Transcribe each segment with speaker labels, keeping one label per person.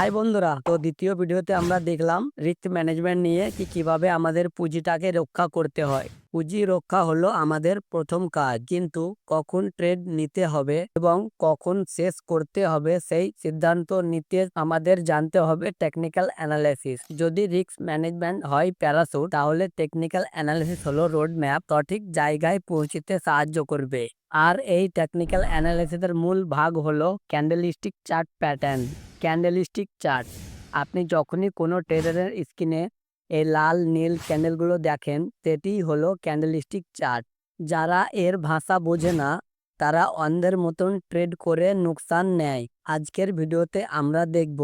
Speaker 1: High বন্ধুরা, তো দ্বিতীয় ভিডিওতে আমরা দেখলাম রিস্ক ম্যানেজমেন্ট নিয়ে কি কীভাবে আমাদের পুঁজিটাকে রক্ষা করতে হয়। পুঁজি রক্ষা হলো আমাদের প্রথম কাজ, কিন্তু কখন ট্রেড নিতে হবে এবং কখন শেষ করতে হবে সেই সিদ্ধান্ত নিতে আমাদের জানতে হবে টেকনিক্যাল অ্যানালাইসিস যদি রিস্ক ম্যানেজমেন্ট হয় প্যারাসুট তাহলে টেকনিক্যাল অ্যানালাইসিস হলো রোড ম্যাপ সঠিক জায়গায় পৌঁছতে সাহায্য করবে। আর এই টেকনিক্যাল অ্যানালাইসিসের মূল ভাগ হলো candlestick chart pattern candlestick chart আপনি যখনই কোনো ট্রেডারের স্ক্রিনে এই লাল, নীল ক্যান্ডেলগুলো দেখেন, সেটি হলো ক্যান্ডেলিস্টিক চার্ট যারা এর ভাষা বোঝে না, তারা অন্ধের মতন ট্রেড করে নুকসান নেয়। আজকের ভিডিওতে আমরা দেখব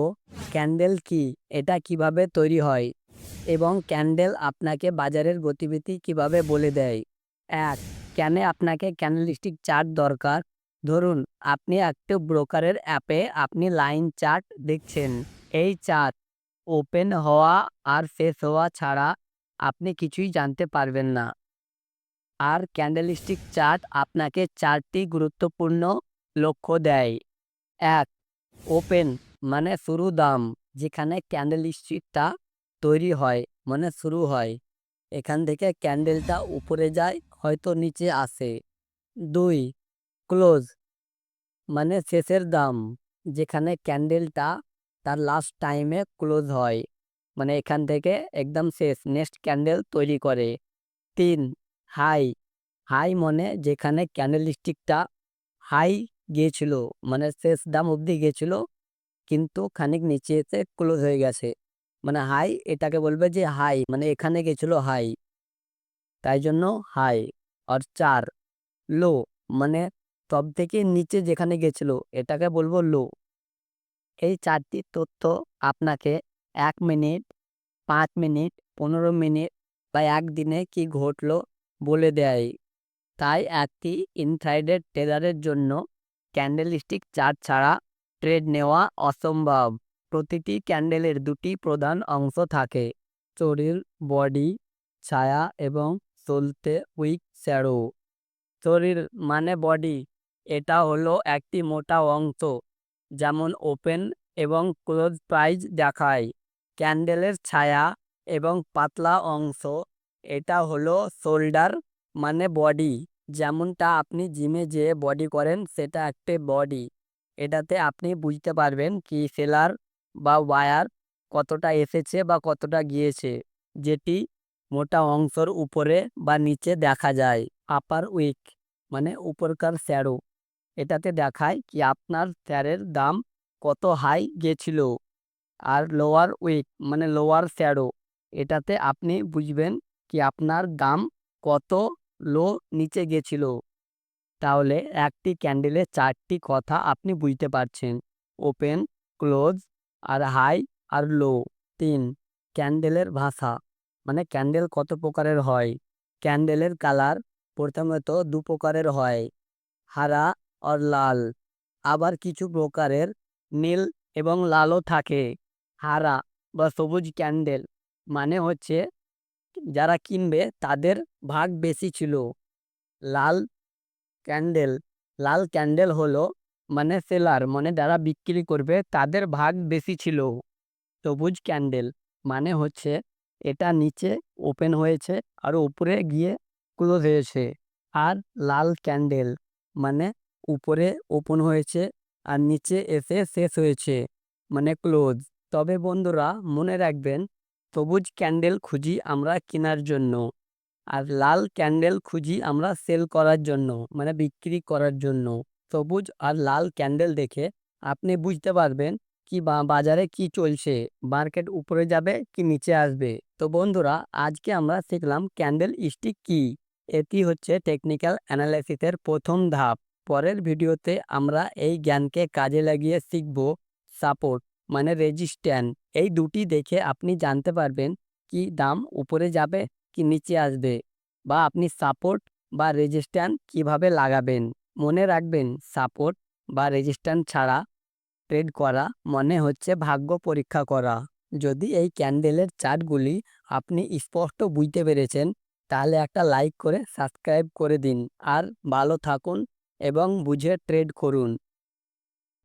Speaker 1: ক্যান্ডেল কি, এটা কীভাবে তৈরি হয় এবং ক্যান্ডেল আপনাকে বাজারের গতিবিধি কীভাবে বলে দেয়। এক, কেন আপনাকে ক্যান্ডেলিস্টিক চার্ট দরকার? ধরুন, আপনি একটা ব্রোকারের অ্যাপে আপনি লাইন চার্ট দেখছেন। এই চার্ট ওপেন হওয়া আর শেষ হওয়া ছাড়া আপনি কিছুই জানতে পারবেন না। আর ক্যান্ডেলিস্টিক চার্ট আপনাকে চারটি গুরুত্বপূর্ণ লক্ষ্য দেয়। এক, ওপেন মানে শুরু দাম, যেখানে ক্যান্ডেলিস্টিকটা তৈরি হয় মানে শুরু হয়। এখান থেকে ক্যান্ডেলটা উপরে যায়, হয়তো নিচে আসে। দুই ক্লোজ মানে শেষের দাম, যেখানে ক্যান্ডেলটা তার লাস্ট টাইমে ক্লোজ হয়। মানে এখান থেকে একদম শেষ নেক্সট ক্যান্ডেল তৈরি করে। তিন হাই হাই মানে যেখানে ক্যান্ডেল স্টিকটা হাই গিয়েছিল মানে শেষ দাম অবধি গিয়েছিল, কিন্তু খানিক নিচে এসে ক্লোজ হয়ে গেছে। মানে হাই এটাকে বলবে যে হাই মানে এখানে গেছিল হাই তাই জন্য হাই আর চার লো মানে সব থেকে নিচে যেখানে গেছিল, এটাকে বলব লো। এই চারটি তথ্য আপনাকে এক মিনিট, পাঁচ মিনিট, পনেরো মিনিট বা একদিনে কি ঘটলো বলে দেয়। তাই একটি ইনসাইডেড ট্রেডারের জন্য ক্যান্ডেলস্টিক চার্ট ছাড়া ট্রেড নেওয়া অসম্ভব। প্রতিটি ক্যান্ডেলের দুটি প্রধান অংশ থাকে শরীর বডি, ছায়া এবং চলতে উইক শ্যাডো। শরীর মানে বডি এটা হলো একটি মোটা অংশ, যেমন ওপেন এবং ক্লোজ প্রাইজ দেখায়। ক্যান্ডেলের ছায়া এবং পাতলা অংশ, এটা হলো শোল্ডার মানে বডি, যেমনটা আপনি জিমে যেয়ে বডি করেন সেটা একটা বডি। এটাতে আপনি বুঝতে পারবেন কি সেলার বা ওয়ার কতটা এসেছে বা কতটা গিয়েছে, যেটি মোটা অংশর উপরে বা নিচে দেখা যায়, আপার উইক মানে উপরকার শ্যাডো। এটাতে দেখায় কি আপনার শেয়ারের দাম কত হাই গেছিল আর লোয়ার উইক মানে লোয়ার শ্যাডো এটাতে আপনি বুঝবেন কি আপনার দাম কত লো নিচে গেছিল। তাহলে একটি ক্যান্ডেলে চারটি কথা আপনি বুঝতে পারছেন। ওপেন ক্লোজ আর হাই আর লো তিন ক্যান্ডেলের ভাষা মানে ক্যান্ডেল কত প্রকারের হয়? ক্যান্ডেলের কালার প্রথমত দু প্রকারের হয়। হারা আর লাল। আবার কিছু প্রকারের নীল এবং লালও থাকে। হারা বা সবুজ ক্যান্ডেল মানে হচ্ছে যারা কিনবে তাদের ভাগ বেশি ছিল। লাল ক্যান্ডেল লাল ক্যান্ডেল হলো মানে সেলার মানে যারা বিক্রি করবে তাদের ভাগ বেশি ছিল। সবুজ ক্যান্ডেল মানে হচ্ছে এটা নিচে ওপেন হয়েছে আর উপরে গিয়ে ক্লোজ হয়েছে। আর লাল ক্যান্ডেল মানে উপরে ওপেন হয়েছে আর নিচে এসে শেষ হয়েছে মানে ক্লোজ তবে বন্ধুরা, মনে রাখবেন, সবুজ ক্যান্ডেল খুঁজি আমরা কেনার জন্য আর লাল ক্যান্ডেল খুঁজি আমরা সেল করার জন্য মানে বিক্রি করার জন্য। সবুজ আর লাল ক্যান্ডেল দেখে আপনি বুঝতে পারবেন কি বাজারে কি চলছে মার্কেট উপরে যাবে কি নিচে আসবে। তো বন্ধুরা, আজকে আমরা শিখলাম ক্যান্ডেল স্টিক কি? এটি হচ্ছে টেকনিক্যাল অ্যানালাইসিসের প্রথম ধাপ। পরের ভিডিওতে আমরা এই জ্ঞানকে কাজে লাগিয়ে শিখব সাপোর্ট মানে রেজিস্ট্যান্ট এই দুটি দেখে আপনি জানতে পারবেন কি দাম উপরে যাবে, কি নিচে আসবে, বা আপনি সাপোর্ট বা রেজিস্ট্যান্ট কীভাবে লাগাবেন। মনে রাখবেন, সাপোর্ট বা রেজিস্ট্যান্ট ছাড়া ট্রেড করা মনে হচ্ছে ভাগ্য পরীক্ষা করা। যদি এই ক্যান্ডেলের চার্টগুলি আপনি স্পষ্ট বুঝতে পেরেছেন, তাহলে একটা লাইক করে সাবস্ক্রাইব করে দিন। আর ভালো থাকুন। এবং বুঝে ট্রেড করুন।